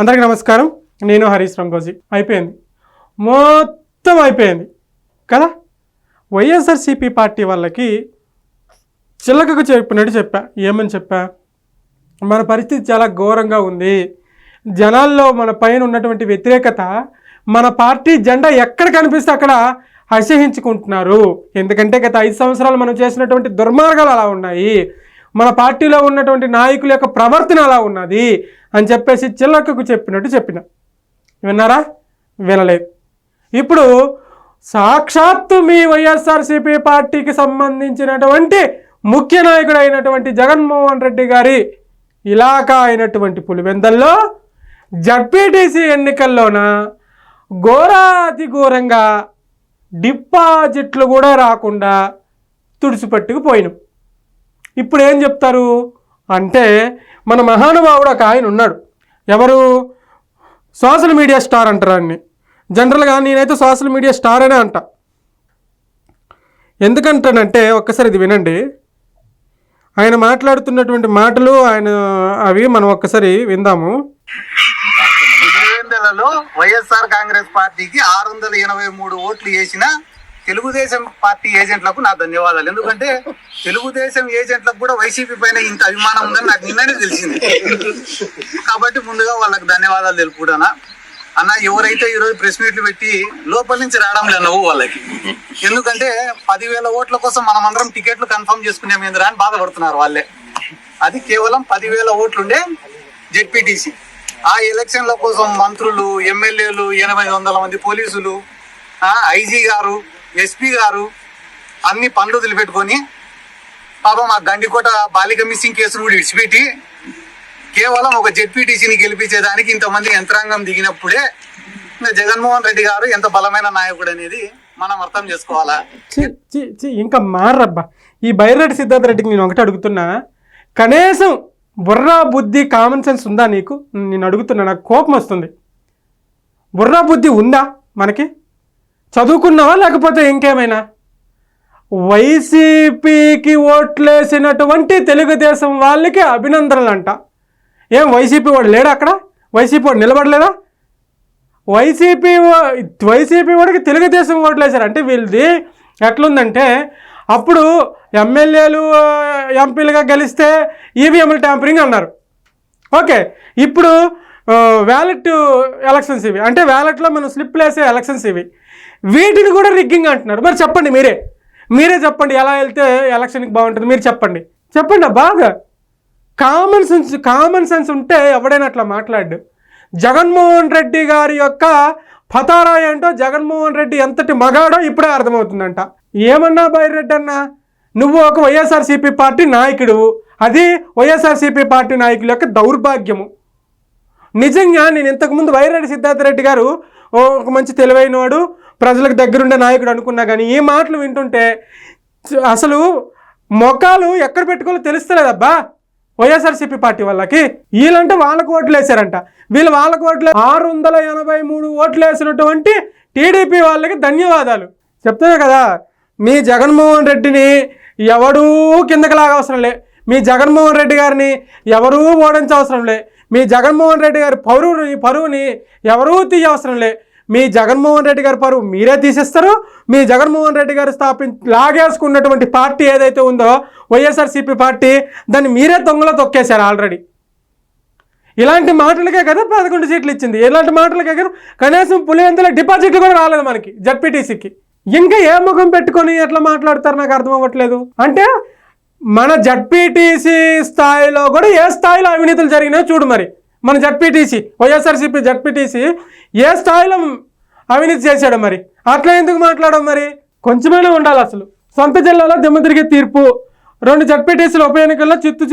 అందరికీ నమస్కారం. నేను హరీష్ రంగోజీ. అయిపోయింది. మొత్తం అయిపోయింది. కదా? వైఎస్ఆర్సీపీ పార్టీ వాళ్ళకి చిల్లకకు చెప్పినట్టు చెప్పా. ఏమని చెప్పా? మన పరిస్థితి చాలా ఘోరంగా ఉంది. జనాల్లో మన పైన ఉన్నటువంటి వ్యతిరేకత మన పార్టీ జెండా ఎక్కడ కనిపిస్తే అక్కడ అసహించుకుంటున్నారు ఎందుకంటే గత ఐదు సంవత్సరాలు మనం చేసినటువంటి దుర్మార్గాలు అలా ఉన్నాయి. మన పార్టీలో ఉన్నటువంటి నాయకుల యొక్క ప్రవర్తన అలా ఉన్నది అని చెప్పేసి చిల్లకకు చెప్పినట్టు చెప్పిన. విన్నారా? వినలేదు. ఇప్పుడు సాక్షాత్తు మీ వైఎస్ఆర్సీపీ పార్టీకి సంబంధించినటువంటి ముఖ్య నాయకుడు అయినటువంటి జగన్మోహన్ రెడ్డి గారి ఇలాకా అయినటువంటి పులివెందల్లో జడ్పీటీసీ ఎన్నికల్లోన ఘోరాతి ఘోరంగా డిపాజిట్లు కూడా రాకుండా తుడిచిపెట్టుకుపోయినాం. ఇప్పుడు ఏం చెప్తారు? అంటే మన మహానుభావుడు ఒక ఆయన ఉన్నాడు. ఎవరు? సోషల్ మీడియా స్టార్ అంటారు ఆయన్ని. జనరల్గా నేనైతే సోషల్ మీడియా స్టార్ అనే అంట. ఎందుకంటానంటే ఒక్కసారి ఇది వినండి. ఆయన మాట్లాడుతున్నటువంటి మాటలు ఆయన అవి మనం ఒక్కసారి విందాము. వైఎస్ఆర్ కాంగ్రెస్ పార్టీకి ఆరు వందల ఎనభై మూడు ఓట్లు వేసిన తెలుగుదేశం పార్టీ ఏజెంట్లకు నా ధన్యవాదాలు. ఎందుకంటే తెలుగుదేశం ఏజెంట్లకు కూడా వైసీపీ పైన ఇంత అభిమానం ఉందని నాకు నిన్ననే తెలిసింది. కాబట్టి ముందుగా వాళ్ళకి ధన్యవాదాలు తెలుపుకుంటానా అన్న ఎవరైతే ఈరోజు ప్రెస్ మీట్లు పెట్టి లోపల నుంచి రావడం లేదు నవ్వు వాళ్ళకి. ఎందుకంటే పదివేల ఓట్ల కోసం మనం అందరం టికెట్లు కన్ఫర్మ్ చేసుకునేమేందిరా అని బాధపడుతున్నారు వాళ్ళే. అది కేవలం పదివేల ఓట్లుండే జెడ్పీటీసీ. ఆ ఎలక్షన్ల కోసం మంత్రులు ఎమ్మెల్యేలు ఎనభై వందల మంది పోలీసులు ఐజీ గారు ఎస్పీ గారు అన్ని పనులు వదిలిపెట్టుకొని పాపం ఆ గండికోట బాలిక మిస్సింగ్ కేసును కూడా విడిచిపెట్టి కేవలం ఒక జెడ్పీటీసీని గెలిపించేదానికి ఇంతమంది యంత్రాంగం దిగినప్పుడే జగన్మోహన్ రెడ్డి గారు ఎంత బలమైన నాయకుడు అనేది మనం అర్థం చేసుకోవాలా? ఇంకా మారబ్బా. ఈ బైరెడ్డి సిద్ధార్థ రెడ్డికి నేను ఒకటి అడుగుతున్నా. కనీసం బుర్రా బుద్ధి కామన్ సెన్స్ ఉందా నీకు? నేను అడుగుతున్నా నాకు కోపం వస్తుంది. బుర్రా బుద్ధి ఉందా మనకి? చదువుకున్నావా లేకపోతే ఇంకేమైనా? వైసీపీకి ఓట్లేసినటువంటి తెలుగుదేశం వాళ్ళకి అభినందనలు అంట ఏం వైసీపీ వాడు లేడా అక్కడ? వైసీపీ వాడు నిలబడలేదా? వైసీపీ వైసీపీ వాడికి తెలుగుదేశం ఓట్లేశారు. అంటే వీళ్ళది ఎట్లుందంటే అప్పుడు ఎమ్మెల్యేలు ఎంపీలుగా గెలిస్తే ఈవీఎంల ట్యాంపరింగ్ అన్నారు. ఓకే ఇప్పుడు వ్యాలెట్ ఎలక్షన్స్ ఇవి. అంటే వ్యాలెట్లో మనం స్లిప్లు వేసే ఎలక్షన్స్ ఇవి. వీటిని కూడా రిగ్గింగ్ అంటున్నారు. మరి చెప్పండి మీరే. మీరే చెప్పండి ఎలా వెళ్తే ఎలక్షన్కి బాగుంటుంది? మీరు చెప్పండి. చెప్పండి బాగా. కామన్ సెన్స్ కామన్ సెన్స్ ఉంటే ఎవడైనా అట్లా మాట్లాడు. జగన్మోహన్ రెడ్డి గారి యొక్క పతారా ఏంటో జగన్మోహన్ రెడ్డి ఎంతటి మగాడో ఇప్పుడే అర్థమవుతుందంట. ఏమన్నా బైరెడ్డి అన్న? నువ్వు ఒక వైఎస్ఆర్సీపీ పార్టీ నాయకుడు అది వైఎస్ఆర్సీపీ పార్టీ నాయకుల యొక్క దౌర్భాగ్యము. నిజంగా నేను ఇంతకుముందు వైరెడ్డి సిద్ధార్థ రెడ్డి గారు ఓ ఒక మంచి తెలివైనవాడు ప్రజలకు దగ్గరుండే నాయకుడు అనుకున్నా కానీ ఈ మాటలు వింటుంటే అసలు మొఖాలు ఎక్కడ పెట్టుకోవాలో తెలుస్తలేదబ్బా. వైఎస్ఆర్సీపీ పార్టీ వాళ్ళకి. వీళ్ళంటే వాళ్ళకు ఓట్లు వేశారంట. వీళ్ళు వాళ్ళకు ఓట్లు ఆరు వందల ఎనభై మూడు ఓట్లు వేసినటువంటి టీడీపీ వాళ్ళకి ధన్యవాదాలు. చెప్తున్నా కదా మీ జగన్మోహన్ రెడ్డిని ఎవడూ కిందకి లాగవసరం లే. మీ జగన్మోహన్ రెడ్డి గారిని ఎవరూ ఓడించవసరం లే. మీ జగన్మోహన్ రెడ్డి గారి పరువుని పరువుని ఎవరూ తీయవసరం లే. మీ జగన్మోహన్ రెడ్డి గారి పరువు మీరే తీసేస్తారు. మీ జగన్మోహన్ రెడ్డి గారు స్థాపించి లాగేసుకున్నటువంటి పార్టీ ఏదైతే ఉందో వైఎస్ఆర్సీపీ పార్టీ దాన్ని మీరే దొంగలో తొక్కేశారు ఆల్రెడీ. ఇలాంటి మాటలకే కదా పదకొండు సీట్లు ఇచ్చింది. ఇలాంటి మాటలకే కదా కనీసం పులివెందుల డిపాజిట్లు కూడా రాలేదు మనకి జడ్పీటీసీకి. ఇంకా ఏ ముఖం పెట్టుకొని ఎట్లా మాట్లాడతారు నాకు అర్థం అవ్వట్లేదు. అంటే మన జడ్పీటీసీ స్థాయిలో కూడా ఏ స్థాయిలో అవినీతులు జరిగినాయో చూడు మరి. మన జడ్పీటీసీ వైఎస్ఆర్సీపీ జడ్పీటీసీ ఏ స్థాయిలో అవినీతి చేశాడు మరి. అట్లా ఎందుకు మాట్లాడడం మరి? కొంచెమైనా ఉండాలి అసలు. సొంత జిల్లాలో దిమ్మ తిరిగే తీర్పు. రెండు జడ్పీటీసీల ఉప ఎన్నికల్లో చిత్తు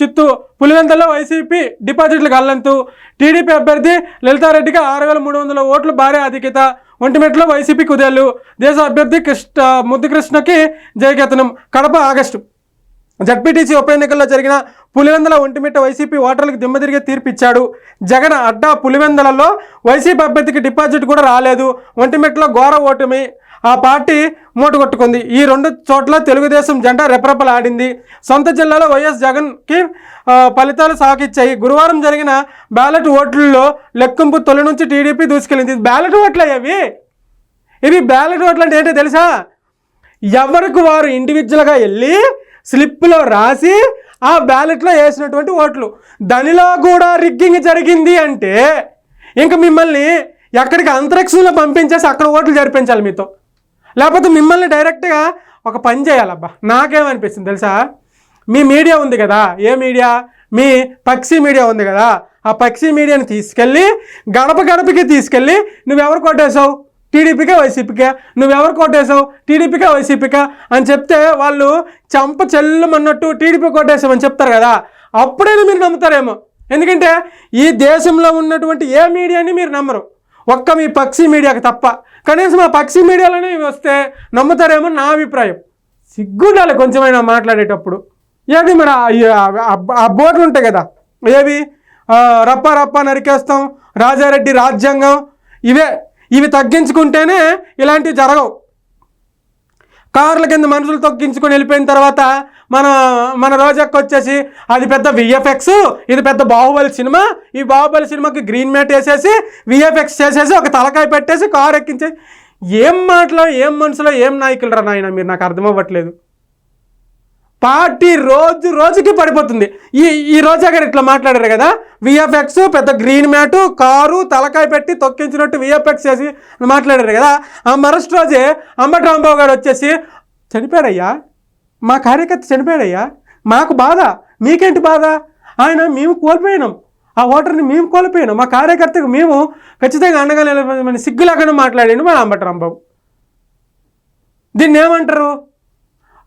చిత్తు పులివెందల్లో వైసీపీ డిపాజిట్లు గల్లంతు. టీడీపీ అభ్యర్థి లలితారెడ్డికి ఆరు వేల మూడు వందల ఓట్లు భారీ ఆధిక్యత. ఒంటిమెట్లో వైసీపీ కుదేళ్ళు. దేశ అభ్యర్థి కృష్ణ ముద్దుకృష్ణకి జయకేతనం. కడప ఆగస్టు. జడ్పీటీసీ ఉప ఎన్నికల్లో జరిగిన పులివెందల ఒంటిమిట్ట వైసీపీ ఓటర్లకు దిమ్మదిరిగే తీర్పిచ్చాడు. జగన్ అడ్డా పులివెందలలో వైసీపీ అభ్యర్థికి డిపాజిట్ కూడా రాలేదు. ఒంటిమిట్టలో ఘోర ఓటమి. ఆ పార్టీ మూటగొట్టుకుంది. ఈ రెండు చోట్ల తెలుగుదేశం జెండా రెపరెపలాడింది. సొంత జిల్లాలో వైఎస్ జగన్కి ఫలితాలు సాకిచ్చాయి. గురువారం జరిగిన బ్యాలెట్ ఓట్లలో లెక్కింపు తొలి నుంచి టీడీపీ దూసుకెళ్ళింది. బ్యాలెట్ ఓట్లు అవి? ఇవి బ్యాలెట్ ఓట్లు అంటే ఏంటో తెలుసా? ఎవరికి వారు ఇండివిజువల్గా వెళ్ళి స్లిప్లో రాసి ఆ బ్యాలెట్లో వేసినటువంటి ఓట్లు. దానిలో కూడా రిగ్గింగ్ జరిగింది అంటే ఇంక మిమ్మల్ని ఎక్కడికి అంతరిక్షంలో పంపించేసి అక్కడ ఓట్లు జరిపించాలి మీతో. లేకపోతే మిమ్మల్ని డైరెక్ట్గా ఒక పని చేయాలబ్బా. నాకేమనిపిస్తుంది తెలుసా? మీ మీడియా ఉంది కదా. ఏ మీడియా? మీ పక్షి మీడియా ఉంది కదా. ఆ పక్షి మీడియాని తీసుకెళ్ళి గడప గడపకి తీసుకెళ్ళి నువ్వెవరు కొట్టేశావు? టీడీపీకే వైసీపీకే. నువ్వెవరు కొట్టేశావు టీడీపీకే వైసీపీకే? అని చెప్తే వాళ్ళు చంప చెల్లమన్నట్టు టీడీపీ కొట్టేసామని చెప్తారు కదా. అప్పుడైనా మీరు నమ్ముతారేమో. ఎందుకంటే ఈ దేశంలో ఉన్నటువంటి ఏ మీడియాని మీరు నమ్మరు. ఒక్క మీ పక్షి మీడియాకి తప్ప. కనీసం ఆ పక్షి మీడియాలోనే వస్తే నమ్ముతారేమో నా అభిప్రాయం. సిగ్గుండాలి కొంచెమైనా మాట్లాడేటప్పుడు. ఏది మరి ఆ- ఈ- బోర్డులు ఉంటాయి కదా. ఏవి? రప్ప రప్ప నరికేస్తాం రాజారెడ్డి రాజ్యాంగం. ఇవే. ఇవి తగ్గించుకుంటేనే ఇలాంటివి జరగవు. కార్ల కింద మనుషులు తొక్కించుకొని వెళ్ళిపోయిన తర్వాత మన మన రోజాకి వచ్చేసి అది పెద్ద విఎఫ్ఎక్స్ ఇది పెద్ద బాహుబలి సినిమా. ఈ బాహుబలి సినిమాకి గ్రీన్ మ్యాట్ వేసేసి విఎఫ్ఎక్స్ చేసేసి ఒక తలకాయ పెట్టేసి కారు ఎక్కించేసి ఏం మాటలో ఏం మనసులో ఏం నాయకులు రా నాయన మీరు నాకు అర్థం అవ్వట్లేదు. పార్టీ రోజు రోజుకి పడిపోతుంది. ఈ ఈ రోజా గారు ఇట్లా మాట్లాడారు కదా విఎఫ్ఎక్స్ పెద్ద గ్రీన్ మ్యాట్ కారు తలకాయ పెట్టి తొక్కించినట్టు విఎఫ్ఎక్స్ చేసి మాట్లాడారు కదా. ఆ మరస్ట్ రోజే అంబటి రాంబాబు గారు వచ్చేసి చనిపోయాడయ్యా? మా కార్యకర్త చనిపోయాడయ్యా? మాకు బాధ మీకేంటి బాధ? ఆయన మేము కోల్పోయినాం. ఆ ఓటర్ని మేము కోల్పోయినాం. మా కార్యకర్తకు మేము ఖచ్చితంగా అండగా నిలబడమని సిగ్గు లేకుండా మాట్లాడాడు మన అంబటి రాంబాబు. దీన్ని ఏమంటారు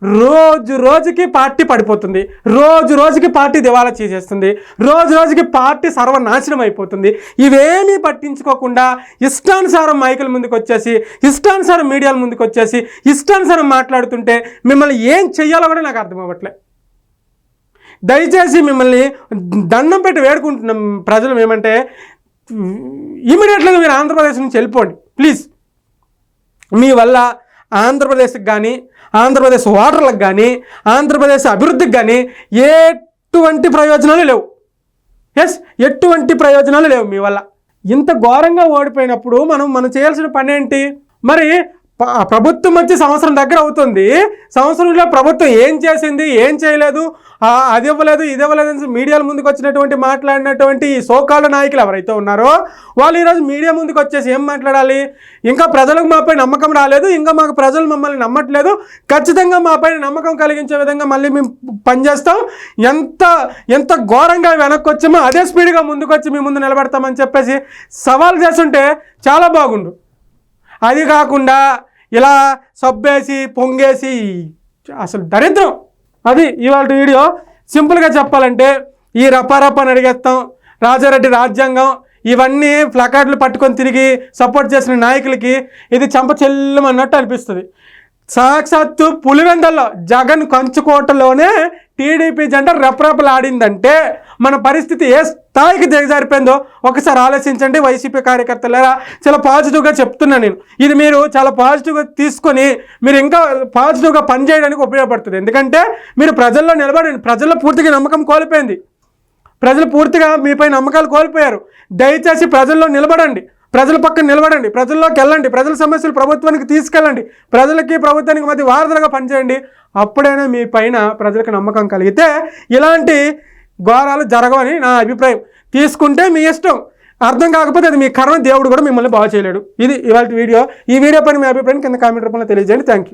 రోజు రోజుకి పార్టీ పడిపోతుంది. రోజు రోజుకి పార్టీ దివాలా చేసేస్తుంది. రోజు రోజుకి పార్టీ సర్వనాశనం అయిపోతుంది. ఇవేమీ పట్టించుకోకుండా ఇష్టానుసారం మైకుల ముందుకు వచ్చేసి ఇష్టానుసారం మీడియాల ముందుకు వచ్చేసి ఇష్టానుసారం మాట్లాడుతుంటే మిమ్మల్ని ఏం చెయ్యాలో కూడా నాకు అర్థం అవ్వట్లే. దయచేసి మిమ్మల్ని దండం పెట్టి వేడుకుంటున్నాం ప్రజలు ఏమంటే ఇమీడియట్గా మీరు ఆంధ్రప్రదేశ్ నుంచి వెళ్ళిపోండి. ప్లీజ్. మీ వల్ల ఆంధ్రప్రదేశ్కి కానీ ఆంధ్రప్రదేశ్ ఓటర్లకు కానీ ఆంధ్రప్రదేశ్ అభివృద్ధికి కానీ ఎటువంటి ప్రయోజనాలు లేవు. ఎస్ ఎటువంటి ప్రయోజనాలు లేవు మీ వల్ల. ఇంత ఘోరంగా ఓడిపోయినప్పుడు మనం మనం చేయాల్సిన పని ఏంటి మరి ప్రభుత్వం వచ్చి సంవత్సరం దగ్గర అవుతుంది. సంవత్సరంలో ప్రభుత్వం ఏం చేసింది ఏం చేయలేదు అది ఇవ్వలేదు ఇది ఇవ్వలేదు అని మీడియాల ముందుకు వచ్చినటువంటి మాట్లాడినటువంటి ఈ సోకాళ్ళ నాయకులు ఎవరైతే ఉన్నారో వాళ్ళు ఈరోజు మీడియా ముందుకు వచ్చేసి ఏం మాట్లాడాలి? ఇంకా ప్రజలకు మాపై నమ్మకం రాలేదు ఇంకా మాకు ప్రజలు మమ్మల్ని నమ్మట్లేదు. ఖచ్చితంగా మాపై నమ్మకం కలిగించే విధంగా మళ్ళీ మేము పనిచేస్తాం. ఎంత ఎంత ఘోరంగా వెనక్కి వచ్చామో అదే స్పీడ్గా ముందుకు వచ్చి మీ ముందు నిలబెడతామని చెప్పేసి సవాల్ చేస్తుంటే చాలా బాగుండు. అది కాకుండా ఇలా సబ్బేసి పొంగేసి అసలు దరిద్రం. అది ఇవాళ వీడియో. సింపుల్గా చెప్పాలంటే ఈ రపారప్పని అడిగేస్తాం. రాజారెడ్డి రాజ్యాంగం ఇవన్నీ ప్లకార్డులు పట్టుకొని తిరిగి సపోర్ట్ చేసిన నాయకులకి ఇది చంప చెల్లమన్నట్టు అనిపిస్తుంది. సాక్షాత్తు పులివెందల్లో జగన్ కంచుకోటలోనే టీడీపీ జెండా రెపరెపలాడిందంటే మన పరిస్థితి ఏ స్థాయికి దిగజారిపోయిందో ఒకసారి ఆలోచించండి వైసీపీ కార్యకర్తలరా. చాలా పాజిటివ్గా చెప్తున్నా నేను. ఇది మీరు చాలా పాజిటివ్గా తీసుకొని మీరు ఇంకా పాజిటివ్గా పనిచేయడానికి ఉపయోగపడుతుంది. ఎందుకంటే మీరు ప్రజల్లో నిలబడండి ప్రజల్లో పూర్తిగా నమ్మకం కోల్పోయింది. ప్రజలు పూర్తిగా మీపై నమ్మకాలు కోల్పోయారు. దయచేసి ప్రజల్లో నిలబడండి. ప్రజల పక్కన నిలబడండి ప్రజల్లోకి వెళ్ళండి ప్రజల సమస్యలు ప్రభుత్వానికి తీసుకెళ్ళండి ప్రజలకి ప్రభుత్వానికి మధ్య వారధులుగా పనిచేయండి. అప్పుడైనా మీ పైన ప్రజలకు నమ్మకం కలిగితే ఇలాంటి ఘోరాలు జరగవని నా అభిప్రాయం. తీసుకుంటే మీ ఇష్టం. అర్థం కాకపోతే అది మీ కర్మ దేవుడు కూడా మిమ్మల్ని బాగా చేయలేడు. ఇది ఇవాళ వీడియో. ఈ వీడియో పైన మీ అభిప్రాయం కింద కామెంట్ రూపంలో తెలియజేయండి. Thank you